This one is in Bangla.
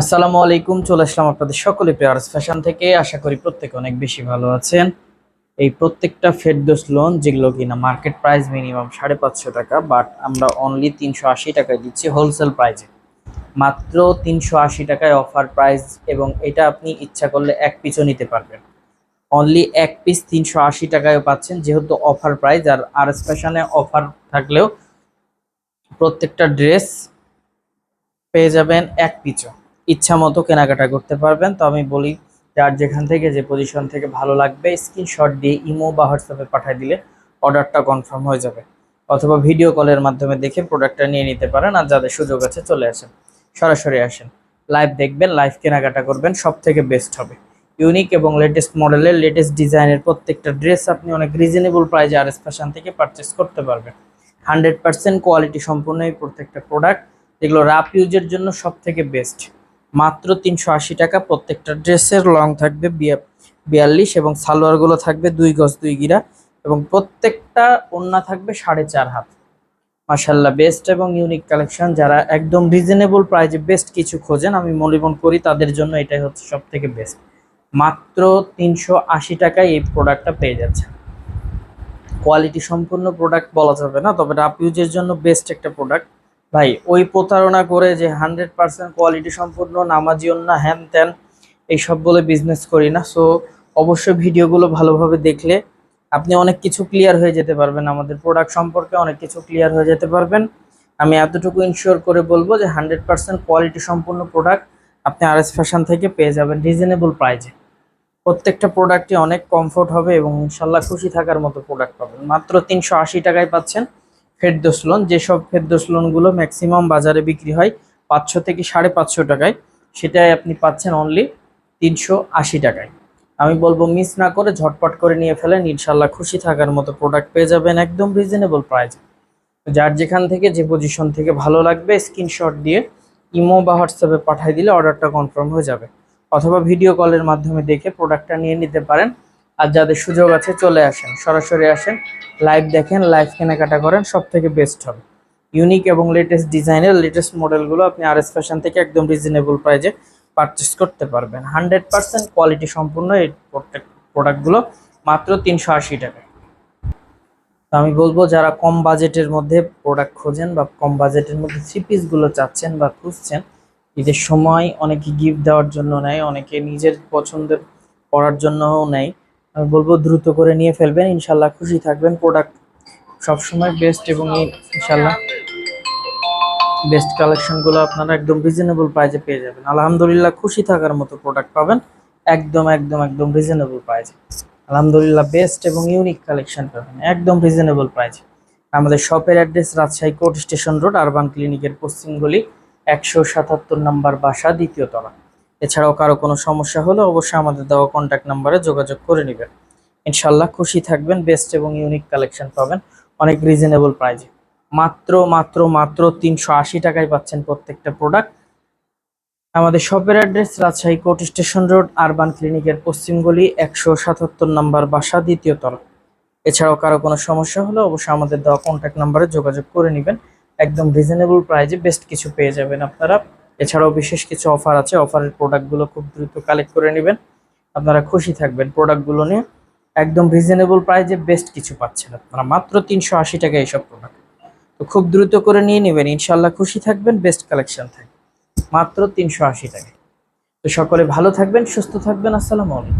আসসালামু আলাইকুম, চলে আসলাম আপনাদের সকলে পেয়ার্স ফ্যাশন থেকে। আশা করি প্রত্যেকে অনেক বেশি ভালো আছেন। এই প্রত্যেকটা ফেরদোস লোন যেগুলো কিনা মার্কেট প্রাইস মিনিমাম সাড়ে পাঁচশো টাকা বাট আমরা অনলি তিনশো আশি টাকায় দিচ্ছি হোলসেল প্রাইসে মাত্র তিনশো আশি টাকায় অফার প্রাইস এবং এটা আপনি ইচ্ছা করলে এক পিছও নিতে পারবেন। অনলি এক পিস তিনশো আশি টাকায়ও পাচ্ছেন, যেহেতু অফার প্রাইস আর আর এস ফ্যাশনে অফার থাকলেও প্রত্যেকটা ড্রেস পেয়ে যাবেন এক পিছও ইচ্ছা মতো কেনাকাটা করতে পারবেন। তো আমি বলি, যার যেখান থেকে যে পজিশন থেকে ভালো লাগবে স্ক্রিনশট দিয়ে ইমো বা হোয়াটসঅ্যাপে পাঠিয়ে দিলে অর্ডারটা কনফার্ম হয়ে যাবে। অথবা ভিডিও কলের মাধ্যমে দেখে প্রোডাক্টটা নিয়ে নিতে পারেন আর যাদের সুযোগ আছে চলে আসেন। সরাসরি আসেন। লাইভ দেখবেন লাইভ কেনাকাটা করবেন সব থেকে বেস্ট হবে। ইউনিক এবং লেটেস্ট মডেলের লেটেস্ট ডিজাইনের প্রত্যেকটা ড্রেস আপনি অনেক রিজনেবল প্রাইজে আর এস ফ্যাশন থেকে পারচেস করতে পারবেন। হান্ড্রেড পার্সেন্ট কোয়ালিটি সম্পূর্ণ এই প্রত্যেকটা প্রোডাক্ট যেগুলো রাপ ইউজের জন্য সব থেকে বেস্ট মাত্র তিনশো আশি টাকা। প্রত্যেকটা ড্রেসের লং থাকবে বিয়া- বিয়াল্লিশ এবং সালোয়ারগুলো থাকবে দুই গজ দুই গিরা এবং প্রত্যেকটা ওন্না থাকবে সাড়ে চার হাত। মাসাল্লাহ বেস্ট এবং ইউনিক কালেকশন যারা একদম রিজনেবল প্রাইজে বেস্ট কিছু খোঁজেন, আমি মনে করি, তাদের জন্য এটাই হচ্ছে সব থেকে বেস্ট মাত্র তিনশো আশি টাকায় এই প্রোডাক্টটা পেয়ে যাচ্ছে কোয়ালিটি সম্পূর্ণ প্রোডাক্ট বলা যাবে না, তবে রাপ ইউজের জন্য বেস্ট একটা প্রোডাক্ট ভাই, ওই প্রতারণা করে যে হান্ড্রেড পার্সেন্ট কোয়ালিটি সম্পূর্ণ নামাজিও না হ্যান ত্যান, এইসব বলে বিজনেস করি না। সো অবশ্যই ভিডিওগুলো ভালোভাবে দেখলে আপনি অনেক কিছু ক্লিয়ার হয়ে যেতে পারবেন। আমাদের প্রোডাক্ট সম্পর্কে অনেক কিছু ক্লিয়ার হয়ে যেতে পারবেন। আমি এতটুকু ইনশিওর করে বলব যে হান্ড্রেড পার্সেন্ট কোয়ালিটি সম্পূর্ণ প্রোডাক্ট আপনি আর এস ফ্যাশন থেকে পেয়ে যাবেন রিজনেবল প্রাইজে প্রত্যেকটা প্রোডাক্টই অনেক কমফোর্ট হবে এবং ইনশাল্লাহ খুশি থাকার মতো প্রোডাক্ট পাবেন। মাত্র তিনশো আশি টাকায় পাচ্ছেন। ফেরদোস লোন যেসব ফেরদোস লোনগুলো ম্যাক্সিমাম বাজারে বিক্রি হয় পাঁচশো থেকে সাড়ে পাঁচশো টাকায়, সেটাই আপনি পাচ্ছেন অনলি তিনশো আশি টাকায়। আমি বলব মিস না করে ঝটপট করে নিয়ে ফেলেন ইনশাল্লাহ খুশি থাকার মতো প্রোডাক্ট পেয়ে যাবেন একদম রিজনেবল প্রাইসে যার যেখান থেকে যে পজিশন থেকে ভালো লাগবে স্ক্রিনশট দিয়ে ইমো বা হোয়াটসঅ্যাপে পাঠিয়ে দিলে অর্ডারটা কনফার্ম হয়ে যাবে। অথবা ভিডিও কলের মাধ্যমে দেখে প্রোডাক্টটা নিয়ে নিতে পারেন। আর যাদের সুযোগ আছে চলে আসেন, সরাসরি আসেন লাইভ দেখেন লাইভ কেনাকাটা করেন সব থেকে বেস্ট হবে। ইউনিক এবং লেটেস্ট ডিজাইনের লেটেস্ট মডেলগুলো আপনি আর এস ফ্যাশন থেকে একদম রিজনেবল প্রাইজে পারচেস করতে পারবেন। হান্ড্রেড পার্সেন্ট কোয়ালিটি সম্পূর্ণ এই প্রোডাক্টগুলো মাত্র তিনশো আশি টাকায়। তো আমি বলব, যারা কম বাজেটের মধ্যে প্রোডাক্ট খোঁজেন বা কম বাজেটের মধ্যে থ্রি পিসগুলো চাচ্ছেন বা খুঁজছেন, ঈদের সময় অনেকে গিফট দেওয়ার জন্য নেয়, অনেকে নিজের পছন্দের পরার জন্যও নেয় আমি বলব দ্রুত করে নিয়ে ফেলবেন, ইনশাল্লাহ খুশি থাকবেন। প্রোডাক্ট সবসময় বেস্ট এবং ইনশাল্লাহ বেস্ট কালেকশনগুলো আপনারা একদম রিজনেবল প্রাইজে পেয়ে যাবেন। আলহামদুলিল্লাহ খুশি থাকার মতো প্রোডাক্ট পাবেন, একদম একদম একদম রিজনেবল প্রাইজে আলহামদুলিল্লাহ বেস্ট এবং ইউনিক কালেকশন পাবেন, একদম রিজনেবল প্রাইজে আমাদের শপের address Rajshahi court station road urban ক্লিনিকের পশ্চিম গলি, একশো সাতাত্তর নাম্বার বাসা, দ্বিতীয় তলা। এছাড়াও কারও কোনো সমস্যা হলে অবশ্যই আমাদের দেওয়া কন্ট্যাক্ট নাম্বারে যোগাযোগ করে নেবেন। ইনশাল্লাহ খুশি থাকবেন বেস্ট এবং ইউনিক কালেকশন পাবেন অনেক রিজনেবল প্রাইজে মাত্র মাত্র মাত্র তিনশো আশি টাকায় পাচ্ছেন প্রত্যেকটা প্রোডাক্ট আমাদের শপের address Rajshahi court station road urban ক্লিনিকের পশ্চিম গলি, একশো সাতাত্তর নাম্বার বাসা, দ্বিতীয় তলা। এছাড়াও কারও কোনো সমস্যা হলে অবশ্যই আমাদের দেওয়া কন্ট্যাক্ট নাম্বারে যোগাযোগ করে নেবেন। একদম রিজনেবল প্রাইজে বেস্ট কিছু পেয়ে যাবেন আপনারা। এছাড়াও বিশেষ কিছু অফার আছে। অফারের প্রোডাক্টগুলো খুব দ্রুত কালেক্ট করে নেবেন। আপনারা খুশি থাকবেন প্রোডাক্টগুলো নিয়ে। একদম রিজনেবল প্রাইজে বেস্ট কিছু পাচ্ছেন আপনারা। মাত্র তিনশো আশি টাকা এইসব প্রোডাক্ট তো খুব দ্রুত করে নিয়ে নেবেন। ইনশাল্লাহ খুশি থাকবেন বেস্ট কালেকশন থাকবে। মাত্র তিনশো আশি টাকা তো সকলে ভালো থাকবেন, সুস্থ থাকবেন। আসসালামু আলাইকুম।